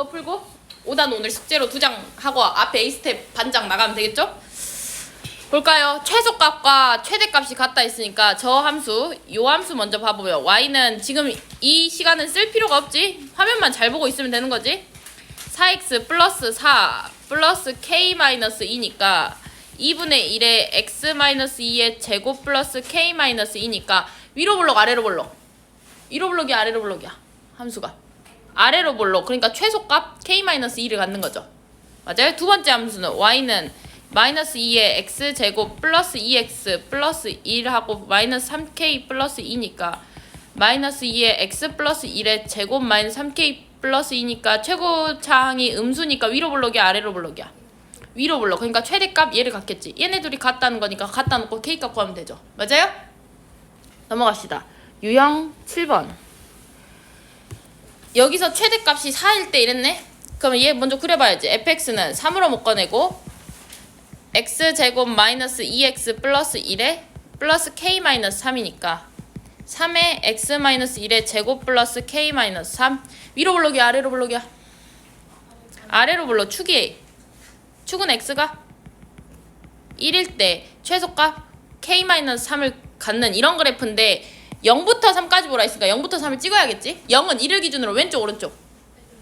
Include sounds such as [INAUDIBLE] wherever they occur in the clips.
그거 풀고 5단 오늘 숙제로 두 장 하고 앞에 A 스텝 반장 나가면 되겠죠? 볼까요? 최소값과 최대값이 같다 했으니까 저 함수, 요 함수 먼저 봐보면 y는 지금 이 시간은 쓸 필요가 없지? 화면만 잘 보고 있으면 되는 거지? 4x 플러스 4 플러스 k 마이너스 2니까 2분의 1에 x 마이너스 2의 제곱 플러스 k 마이너스 2니까 위로 블록 아래로 블록 위로 블록이 아래로 블록이야 함수가 아래로 블록 그러니까 최소값 k 마이너스 2를 갖는 거죠. 맞아요? 두 번째 함수는 y는 마이너스 2의 x 제곱 플러스 2x 플러스 1하고 마이너스 3k 플러스 2니까 마이너스 2의 x 플러스 1의 제곱 마이너스 3k 플러스 2니까 최고 차항이 음수니까 위로 블록이 아래로 블록이야? 위로 블록. 그러니까 최대값 얘를 갖겠지. 얘네 둘이 같다는 거니까 갖다 놓고 k값 구하면 되죠. 맞아요? 넘어갑시다. 유형 7번 여기서 최대값이 4일 때 이랬네? 그러면 얘 먼저 그려봐야지. fx는 3으로 묶어내고 x 제곱 마이너스 2x 플러스 1에 플러스 k 마이너스 3이니까 3에 x 마이너스 1의 제곱 플러스 k 마이너스 3 위로 블록이야? 아래로 블록이야? 아래로 블록 축이. 축은 x가 1일 때 최소값 k 마이너스 3을 갖는 이런 그래프인데 0부터 3까지 보라 했으니까 0부터 3을 찍어야겠지? 0은 1을 기준으로 왼쪽 오른쪽.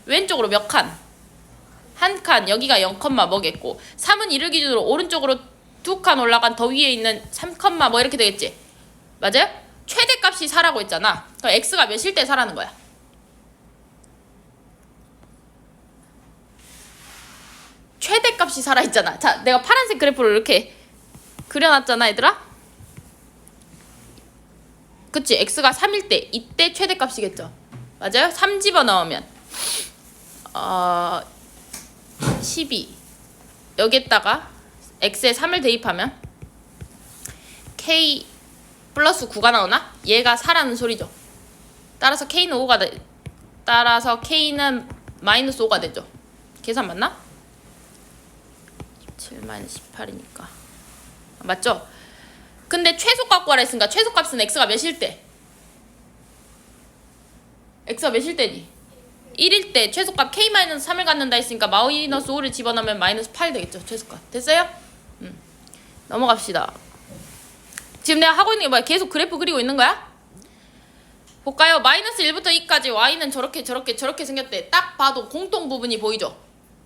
왼쪽으로 몇 칸? 한 칸 여기가 0, 뭐겠고. 3은 1을 기준으로 오른쪽으로 두 칸 올라간 더 위에 있는 3, 뭐 이렇게 되겠지? 맞아요? 최대값이 4라고 했잖아. 그럼 x가 몇일 때 4라는 거야? 최대값이 4라 했잖아. 자 내가 파란색 그래프를 이렇게 그려놨잖아 얘들아 그치 x가 3일 때 이때 최대값이겠죠 맞아요? 3 집어넣으면 어... 12 여기에다가 x에 3을 대입하면 k 플러스 9가 나오나? 얘가 4라는 소리죠 따라서 k는 5가 돼 따라서 k는 마이너스 5가 되죠 계산 맞나? 7 마이너스 18이니까 맞죠? 근데 최소값 구하라 했으니까 최소값은 x가 몇일 때? x가 몇일 때니? 1일 때 최소값 k-3을 갖는다 했으니까 마이너스 5를 집어넣으면 마이너스 8 되겠죠 최소값 됐어요? 음. 넘어갑시다 지금 내가 하고 있는 게 뭐야 계속 그래프 그리고 있는 거야? 볼까요? 마이너스 1부터 2까지 y는 저렇게 저렇게 저렇게 생겼대 딱 봐도 공통 부분이 보이죠?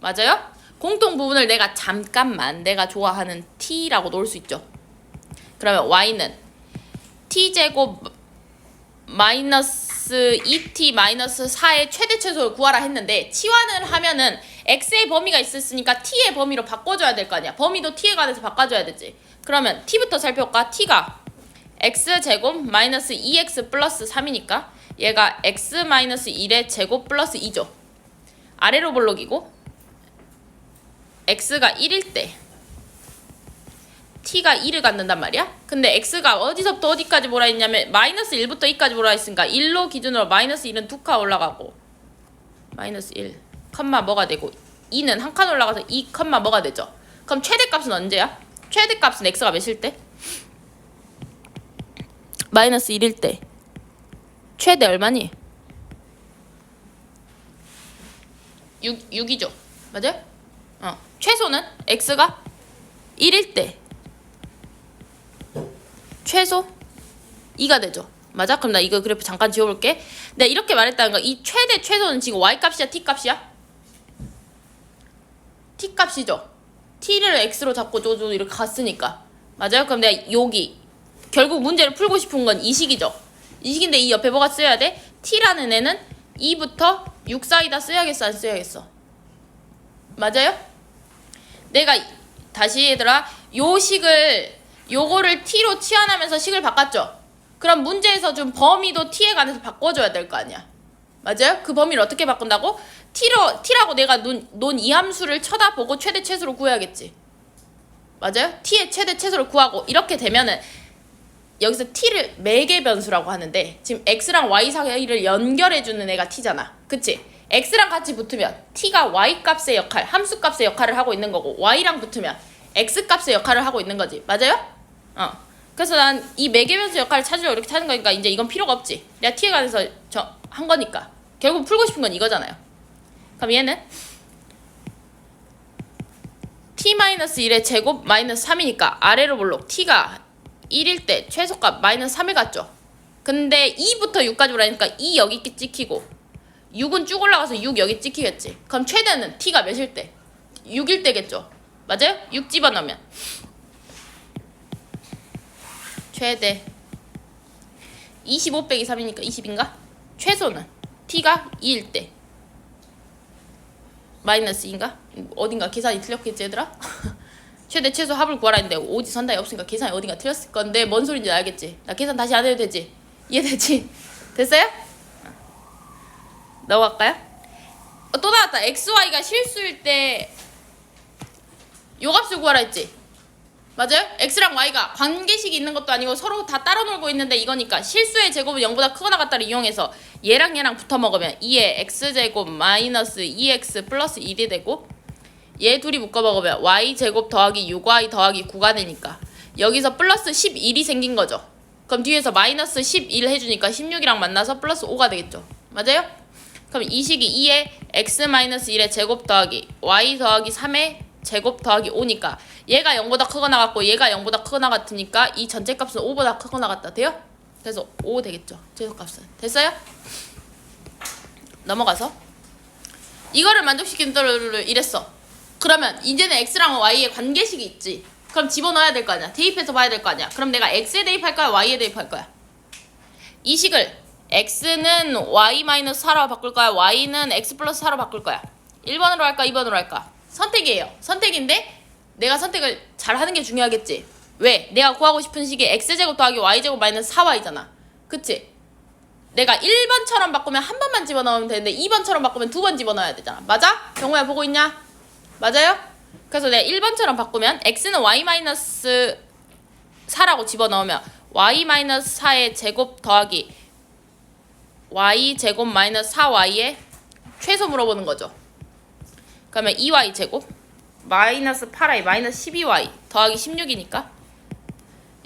맞아요? 공통 부분을 내가 잠깐만 내가 좋아하는 t라고 놓을 수 있죠 그러면 y는 t제곱 마이너스 2t 마이너스 4의 최대 최소를 구하라 했는데 치환을 하면은 x의 범위가 있었으니까 t의 범위로 바꿔줘야 될 거 아니야. 범위도 t에 관해서 바꿔줘야 되지. 그러면 t부터 살펴볼까? t가 x 제곱 마이너스 2x 플러스 3이니까 얘가 x 마이너스 1의 제곱 플러스 2죠. 아래로 블록이고 x가 1일 때 t가 1을 갖는단 말이야. 근데 x가 어디서부터 어디까지 뭐라 했냐면 마이너스 1부터 2까지 뭐라 했으니까 1로 기준으로 마이너스 1은 두칸 올라가고 마이너스 1 컴마 뭐가 되고 2는 한 칸 올라가서 2 컴마 뭐가 되죠. 그럼 최대값은 언제야? 최대값은 x가 몇일 때? 마이너스 1일 때 최대 얼마니? 6, 6이죠. 맞아요? 어. 최소는 x가 1일 때 최소 2가 되죠. 맞아? 그럼 나 이거 그래프 잠깐 지워볼게. 내가 이렇게 말했다는 거, 이 최대 최소는 지금 y 값이야, t 값이야? t 값이죠. t를 x로 잡고 저저 이렇게 갔으니까. 맞아요? 그럼 내가 여기 결국 문제를 풀고 싶은 건 이 식이죠. 이 식인데 이 옆에 뭐가 써야 돼? t라는 애는 2부터 6 사이다 써야겠어, 안 써야겠어? 맞아요? 내가 다시 얘들아 요 식을 요거를 t로 치환하면서 식을 바꿨죠. 그럼 문제에서 좀 범위도 t에 관해서 바꿔줘야 될 거 아니야. 맞아요? 그 범위를 어떻게 바꾼다고? t로 t라고 내가 논이 함수를 쳐다보고 최대 최소로 구해야겠지. 맞아요? t의 최대 최소를 구하고 이렇게 되면은 여기서 t를 매개 변수라고 하는데 지금 x랑 y 사이를 연결해 주는 애가 t잖아. 그치? x랑 같이 붙으면 t가 y 값의 역할, 함수 값의 역할을 하고 있는 거고 y랑 붙으면 x 값의 역할을 하고 있는 거지. 맞아요? 어. 그래서 난 이 매개 변수 역할을 찾으려고 이렇게 찾은 거니까 이제 이건 필요가 없지. 내가 t에 관해서 저 한 거니까. 결국 풀고 싶은 건 이거잖아요. 그럼 얘는 t-1의 제곱 마이너스 3이니까 아래로 볼록 t가 1일 때 최소값 마이너스 3을 갔죠. 근데 2부터 6까지 오라니까 2 여기 찍히고 6은 쭉 올라가서 6 여기 찍히겠지. 그럼 최대는 t가 몇일 때? 6일 때겠죠. 맞아요? 6 집어넣으면 최대 25 빼기 3이니까 20인가? 최소는 t가 2일 때 마이너스 2인가? 어딘가 계산이 틀렸겠지 얘들아? [LAUGHS] 최대 최소 합을 구하라 했는데 오지 선다이 없으니까 계산이 어딘가 틀렸을 건데 뭔 소린지 알겠지? 나 계산 다시 안 해도 되지? 이해되지? [LAUGHS] 됐어요? 넘어갈까요? 어, 또 나왔다 xy가 실수일 때 요 값을 구하라 했지? 맞아요? x랑 y가 관계식이 있는 것도 아니고 서로 다 따로 놀고 있는데 이거니까 실수의 제곱은 0보다 크거나 같다를 이용해서 얘랑 얘랑 붙어 먹으면 2의 x제곱 마이너스 2x 플러스 1이 되고 얘 둘이 묶어 먹으면 y제곱 더하기 6y 더하기 9가 되니까 여기서 플러스 11이 생긴 거죠. 그럼 뒤에서 마이너스 11 해주니까 16이랑 만나서 플러스 5가 되겠죠. 맞아요? 그럼 이 식이 2의 x 마이너스 1의 제곱 더하기 y 더하기 3의 제곱 더하기 5니까 얘가 0보다 크거나 같고 얘가 0보다 크거나 같으니까 이 전체 값은 5보다 크거나 같다 돼요? 그래서 5 되겠죠. 최소값은. 됐어요? 넘어가서 이거를 만족시키는 이랬어. 그러면 이제는 x랑 y의 관계식이 있지. 그럼 집어넣어야 될 거 아니야. 대입해서 봐야 될 거 아니야. 그럼 내가 x에 대입할 거야, y에 대입할 거야. 이 식을 x는 y-4로 바꿀 거야, y는 x 플러스 4로 바꿀 거야. 1번으로 할까, 2번으로 할까? 선택이에요. 선택인데 내가 선택을 잘 하는 게 중요하겠지. 왜? 내가 구하고 싶은 식이 x제곱 더하기 y제곱 마이너스 4y잖아. 그치? 내가 1번처럼 바꾸면 한 번만 집어넣으면 되는데 2번처럼 바꾸면 두 번 집어넣어야 되잖아. 맞아? 경호야 보고 있냐? 맞아요? 그래서 내가 1번처럼 바꾸면 x는 y-4라고 집어넣으면 y-4의 제곱 더하기 y 제곱 마이너스 4y의 최소 물어보는 거죠. 그러면 2y 제곱 마이너스 8y 마이너스 12y 더하기 16이니까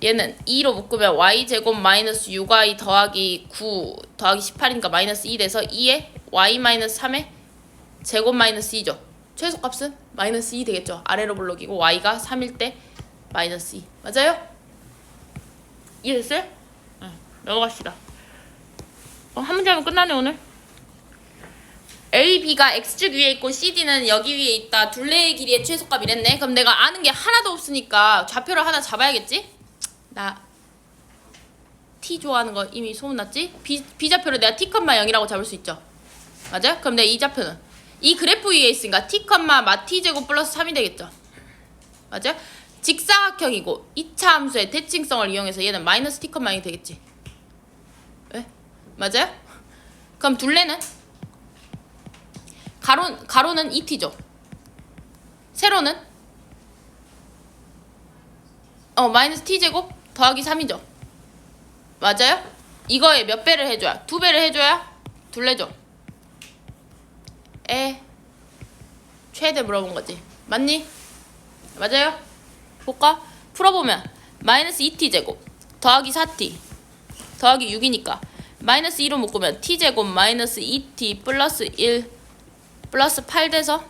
얘는 2로 묶으면 y 제곱 마이너스 6y 더하기 9 더하기 18이니까 마이너스 2 돼서 2에 y 마이너스 3의 제곱 마이너스 2죠. 최소값은 마이너스 2 되겠죠. 아래로 블록이고 y가 3일 때 마이너스 2 맞아요? 이해됐어요? 응. 넘어갑시다. 어, 한 문제 하면 끝나네 오늘. A, B가 X축 위에 있고 CD는 여기 위에 있다. 둘레의 길이의 최소값 이랬네. 그럼 내가 아는 게 하나도 없으니까 좌표를 하나 잡아야겠지? 나 T 좋아하는 거 이미 소문났지? B, B 좌표를 내가 T, 0이라고 잡을 수 있죠. 맞아요? 그럼 내이 좌표는 이 그래프 위에 있으니까 T, 마 T 제곱 플러스 3이 되겠죠. 맞아요? 직사각형이고 2차 함수의 대칭성을 이용해서 얘는 마이너스 T, 0이 되겠지. 왜? 맞아요? 그럼 둘레는 가로 가로는 2t죠. 세로는 어 마이너스 t 제곱 더하기 3이죠. 맞아요? 이거에 몇 배를 해줘야? 두 배를 해줘야 둘레죠. 에 최대 물어본 거지. 맞니? 맞아요? 볼까? 풀어보면 마이너스 2t 제곱 더하기 4t 더하기 6이니까 마이너스 2로 묶으면 t 제곱 마이너스 2t 플러스 1 플러스 8 돼서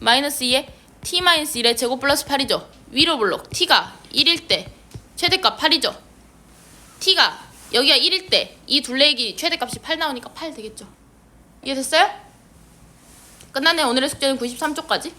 마이너스 2에 t 마이너스 1의 제곱 플러스 8이죠. 위로 블록 t가 1일 때 최대값 8이죠. t가 여기가 1일 때이 길이 최대값이 8 나오니까 8 되겠죠. 이해됐어요? 끝났네. 오늘의 숙제는 93쪽까지.